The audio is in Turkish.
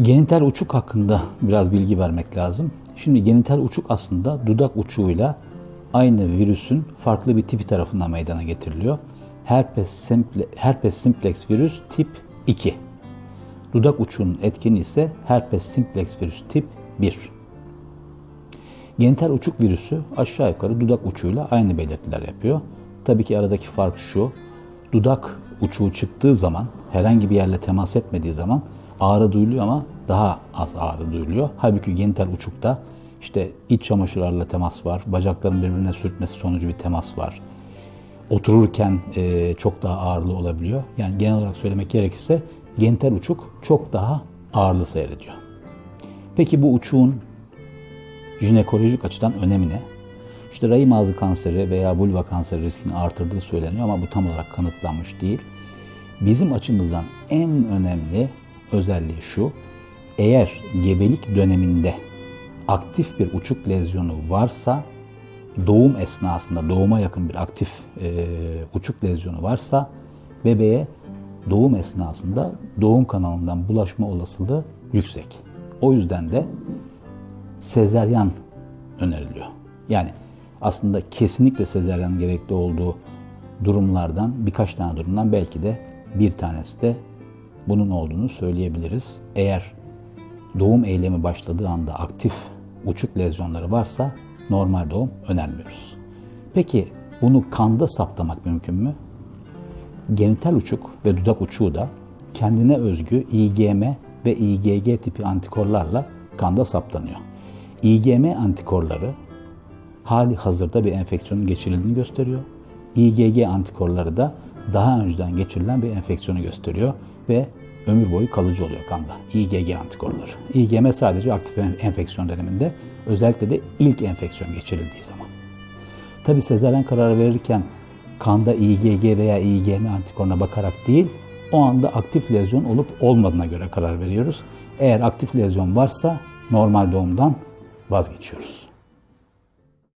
Genital uçuk hakkında biraz bilgi vermek lazım. Şimdi genital uçuk aslında dudak uçuğuyla aynı virüsün farklı bir tipi tarafından meydana getiriliyor. Herpes, simple, herpes simplex virüs tip 2. Dudak uçuğunun etkeni ise herpes simplex virüs tip 1. Genital uçuk virüsü aşağı yukarı dudak uçuğuyla aynı belirtiler yapıyor. Tabii ki aradaki fark şu. Dudak uçuğu çıktığı zaman herhangi bir yerle temas etmediği zaman ağrı duyuluyor ama daha az ağrı duyuluyor. Halbuki genital uçukta işte iç çamaşırlarla temas var, bacakların birbirine sürtmesi sonucu bir temas var. Otururken e, çok daha ağırlı olabiliyor. Yani genel olarak söylemek gerekirse genital uçuk çok daha ağırlı seyrediyor. Peki bu uçuğun jinekolojik açıdan önemi ne? İşte rahim ağzı kanseri veya vulva kanseri riskini artırdığı söyleniyor ama bu tam olarak kanıtlanmış değil. Bizim açımızdan en önemli özelliği şu, eğer gebelik döneminde aktif bir uçuk lezyonu varsa, doğum esnasında doğuma yakın bir aktif e, uçuk lezyonu varsa bebeğe doğum esnasında doğum kanalından bulaşma olasılığı yüksek. O yüzden de sezeryan öneriliyor. Yani aslında kesinlikle sezeryan gerekli olduğu durumlardan birkaç tane durumdan belki de bir tanesi de bunun olduğunu söyleyebiliriz. Eğer doğum eylemi başladığı anda aktif uçuk lezyonları varsa normal doğum önermiyoruz. Peki bunu kanda saptamak mümkün mü? Genital uçuk ve dudak uçuğu da kendine özgü IgM ve IgG tipi antikorlarla kanda saptanıyor. IgM antikorları hali hazırda bir enfeksiyonun geçirildiğini gösteriyor. IgG antikorları da daha önceden geçirilen bir enfeksiyonu gösteriyor ve ömür boyu kalıcı oluyor kanda. IgG antikorları. IgM sadece aktif enfeksiyon döneminde özellikle de ilk enfeksiyon geçirildiği zaman. Tabi sezaryen kararı verirken kanda IgG veya IgM antikoruna bakarak değil, o anda aktif lezyon olup olmadığına göre karar veriyoruz. Eğer aktif lezyon varsa normal doğumdan vazgeçiyoruz.